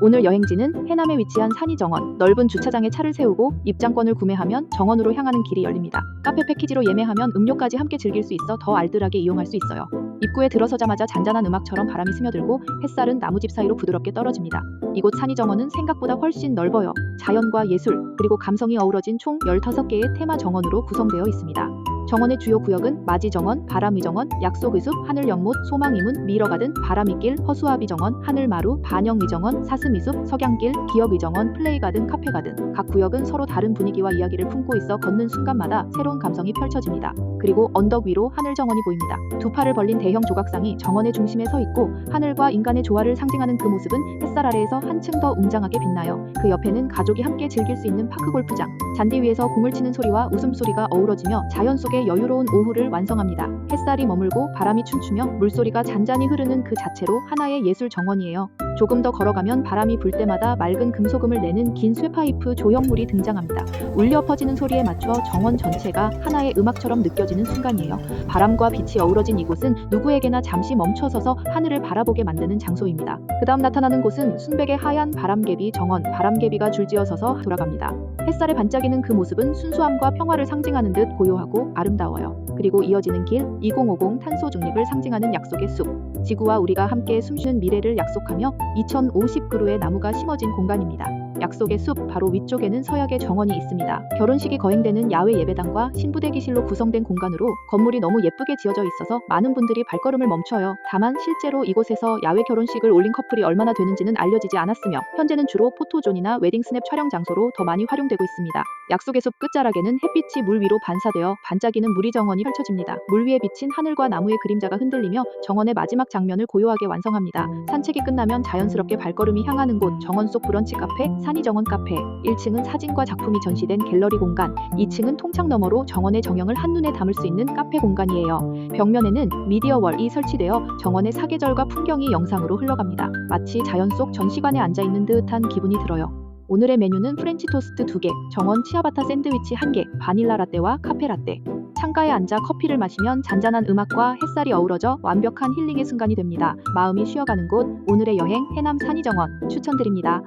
오늘 여행지는 해남에 위치한 산이정원. 넓은 주차장에 차를 세우고 입장권을 구매하면 정원으로 향하는 길이 열립니다. 카페 패키지로 예매하면 음료까지 함께 즐길 수 있어 더 알뜰하게 이용할 수 있어요. 입구에 들어서자마자 잔잔한 음악처럼 바람이 스며들고 햇살은 나무집 사이로 부드럽게 떨어집니다. 이곳 산이정원은 생각보다 훨씬 넓어요. 자연과 예술, 그리고 감성이 어우러진 총 15개의 테마 정원으로 구성되어 있습니다. 정원의 주요 구역은 마지정원, 바람위정원, 약속의숲, 하늘연못, 소망이문, 미러가든, 바람이길, 허수아비정원, 하늘마루, 반영위정원, 사슴이숲, 석양길, 기업의정원, 플레이가든, 카페가든 각 구역은 서로 다른 분위기와 이야기를 품고 있어 걷는 순간마다 새로운 감성이 펼쳐집니다. 그리고 언덕 위로 하늘정원이 보입니다. 두 팔을 벌린 대형 조각상이 정원의 중심에 서 있고 하늘과 인간의 조화를 상징하는 그 모습은 햇살 아래에서 한층 더 웅장하게 빛나요. 그 옆에는 가족이 함께 즐길 수 있는 파크 골프장, 잔디 위에서 공을 치는 소리와 웃음소리가 어우러지며 자연 속의 여유로운 오후를 완성합니다. 햇살이 머물고 바람이 춤추며 물소리가 잔잔히 흐르는 그 자체로 하나의 예술 정원이에요. 조금 더 걸어가면 바람이 불 때마다 맑은 금소금을 내는 긴 쇠파이프 조형물이 등장합니다. 울려 퍼지는 소리에 맞춰 정원 전체가 하나의 음악처럼 느껴지는 순간이에요. 바람과 빛이 어우러진 이곳은 누구에게나 잠시 멈춰서서 하늘을 바라보게 만드는 장소입니다. 그 다음 나타나는 곳은 순백의 하얀 바람개비 정원, 바람개비가 줄지어 서서 돌아갑니다. 햇살에 반짝이는 그 모습은 순수함과 평화를 상징하는 듯 고요하고 아름다워요. 그리고 이어지는 길, 2050 탄소 중립을 상징하는 약속의 숲. 지구와 우리가 함께 숨쉬는 미래를 약속하며 2050그루의 나무가 심어진 공간입니다. 약속의 숲 바로 위쪽에는 서약의 정원이 있습니다. 결혼식이 거행되는 야외 예배당과 신부대기실로 구성된 공간으로 건물이 너무 예쁘게 지어져 있어서 많은 분들이 발걸음을 멈춰요. 다만 실제로 이곳에서 야외 결혼식을 올린 커플이 얼마나 되는지는 알려지지 않았으며 현재는 주로 포토존이나 웨딩 스냅 촬영 장소로 더 많이 활용되고 있습니다. 약속의 숲 끝자락에는 햇빛이 물 위로 반사되어 반짝이는 무리 정원이 펼쳐집니다. 물 위에 비친 하늘과 나무의 그림자가 흔들리며 정원의 마지막 장면을 고요하게 완성합니다. 산책이 끝나면 자연스럽게 발걸음이 향하는 곳 정원 속 브런치 카페 산이정원 카페 1층은 사진과 작품이 전시된 갤러리 공간 2층은 통창 너머로 정원의 정형을 한눈에 담을 수 있는 카페 공간이에요. 벽면에는 미디어월이 설치되어 정원의 사계절과 풍경이 영상으로 흘러갑니다. 마치 자연 속 전시관에 앉아있는 듯한 기분이 들어요. 오늘의 메뉴는 프렌치 토스트 2개, 정원 치아바타 샌드위치 1개, 바닐라 라떼와 카페 라떼. 창가에 앉아 커피를 마시면 잔잔한 음악과 햇살이 어우러져 완벽한 힐링의 순간이 됩니다. 마음이 쉬어가는 곳, 오늘의 여행 해남 산이정원 추천드립니다.